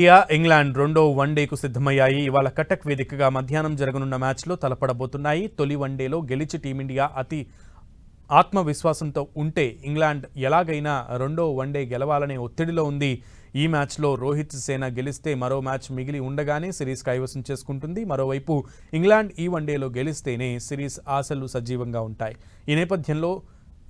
India England రెండో వన్డేకు సిద్ధమయ్యాయి. ఇవాళ కటక్ వేదికగా మధ్యాహ్నం జరగనున్న మ్యాచ్లో తలపడబోతున్నాయి. తొలి వన్డేలో గెలిచి టీమిండియా అతి ఆత్మవిశ్వాసంతో ఉంటే ఇంగ్లాండ్ ఎలాగైనా రెండో వన్డే గెలవాలనే ఒత్తిడిలో ఉంది. ఈ మ్యాచ్లో రోహిత్ సేన గెలిస్తే మరో మ్యాచ్ మిగిలి ఉండగానే సిరీస్ కైవసం చేసుకుంటుంది. మరోవైపు ఇంగ్లాండ్ ఈ వన్డేలో గెలిస్తేనే సిరీస్ ఆశలు సజీవంగా ఉంటాయి. ఈ నేపథ్యంలో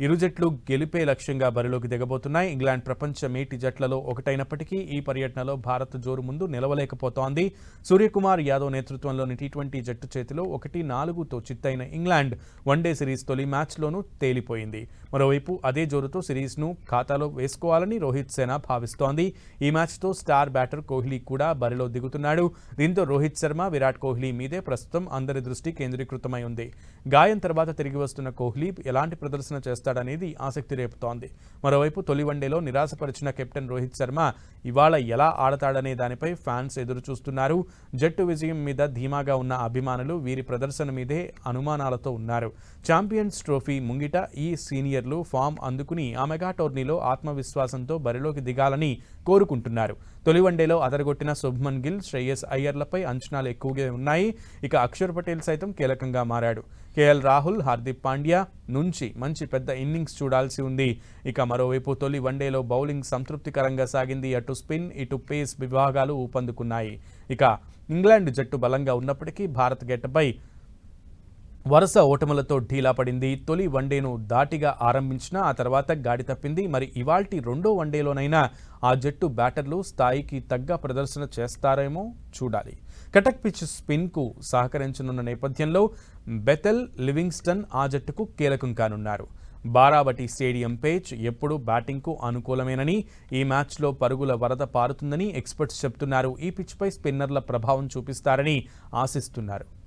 ఇరు జట్లు గెలిపే లక్ష్యంగా బరిలోకి దిగబోతున్నాయి. ఇంగ్లాండ్ ప్రపంచ మేటి జట్లలో ఒకటైనప్పటికీ ఈ పర్యటనలో భారత్ జోరు ముందు నిలవలేకపోతోంది. సూర్యకుమార్ యాదవ్ నేతృత్వంలోని టీ ట్వంటీ జట్టు చేతిలో ఒకటి నాలుగుతో చిత్తైన ఇంగ్లాండ్ వన్డే సిరీస్ తొలి మ్యాచ్లోనూ తేలిపోయింది. మరోవైపు అదే జోరుతో సిరీస్ను ఖాతాలో వేసుకోవాలని రోహిత్ సేన భావిస్తోంది. ఈ మ్యాచ్తో స్టార్ బ్యాటర్ కోహ్లీ కూడా బరిలో దిగుతున్నాడు. దీంతో రోహిత్ శర్మ విరాట్ కోహ్లీ మీదే ప్రస్తుతం అందరి దృష్టి కేంద్రీకృతమై ఉంది. గాయం తర్వాత తిరిగి వస్తున్న కోహ్లీ ఎలాంటి ప్రదర్శన చేస్తారు చేస్తాడనేది ఆసక్తి రేపుతోంది. మరోవైపు తొలి వన్డేలో నిరాశపరిచిన కెప్టెన్ రోహిత్ శర్మ ఇవాళ ఎలా ఆడతాడనే దానిపై ఫ్యాన్స్ ఎదురు చూస్తున్నారు జట్టు విజయం మీద ధీమాగా ఉన్న అభిమానులు వీరి ప్రదర్శన మీదే అనుమానాలతో ఉన్నారు. ఛాంపియన్స్ ట్రోఫీ ముంగిట ఈ సీనియర్లు ఫామ్ అందుకుని ఆ మెగా టోర్నీలో ఆత్మవిశ్వాసంతో బరిలోకి దిగాలని కోరుకుంటున్నారు. తొలి వన్డేలో అదరగొట్టిన శుభ్మన్ గిల్ శ్రేయస్ అయ్యర్లపై అంచనాలు ఎక్కువగా ఉన్నాయి. ఇక అక్షర్ పటేల్ సైతం కీలకంగా మారాడు. కేఎల్ రాహుల్ హార్దిక్ పాండ్యా నుంచి మంచి పెద్ద ఇన్నింగ్స్ చూడాల్సి ఉంది. ఇక మరోవైపు తొలి వన్డేలో బౌలింగ్ సంతృప్తికరంగా సాగింది. అటు స్పిన్ ఇటు పేస్ విభాగాలు ఊపందుకున్నాయి. ఇక ఇంగ్లాండ్ జట్టు బలంగా ఉన్నప్పటికీ భారత్ గెట్టపై వరుస ఓటములతో ఢీలా పడింది. తొలి వన్డేను దాటిగా ఆరంభించిన ఆ తర్వాత గాడి తప్పింది. మరి ఇవాల్టి రెండో వన్డేలోనైనా ఆ జట్టు బ్యాటర్లు స్థాయికి తగ్గ ప్రదర్శన చేస్తారేమో చూడాలి. కటక్ పిచ్ స్పిన్కు సహకరించనున్న నేపథ్యంలో బెతెల్ లివింగ్స్టన్ ఆ జట్టుకు కీలకం కానున్నారు. బారాబటి స్టేడియం పేచ్ ఎప్పుడూ బ్యాటింగ్కు అనుకూలమేనని ఈ మ్యాచ్లో పరుగుల వరద పారుతుందని ఎక్స్పర్ట్స్ చెప్తున్నారు ఈ పిచ్పై స్పిన్నర్ల ప్రభావం చూపిస్తారని ఆశిస్తున్నారు.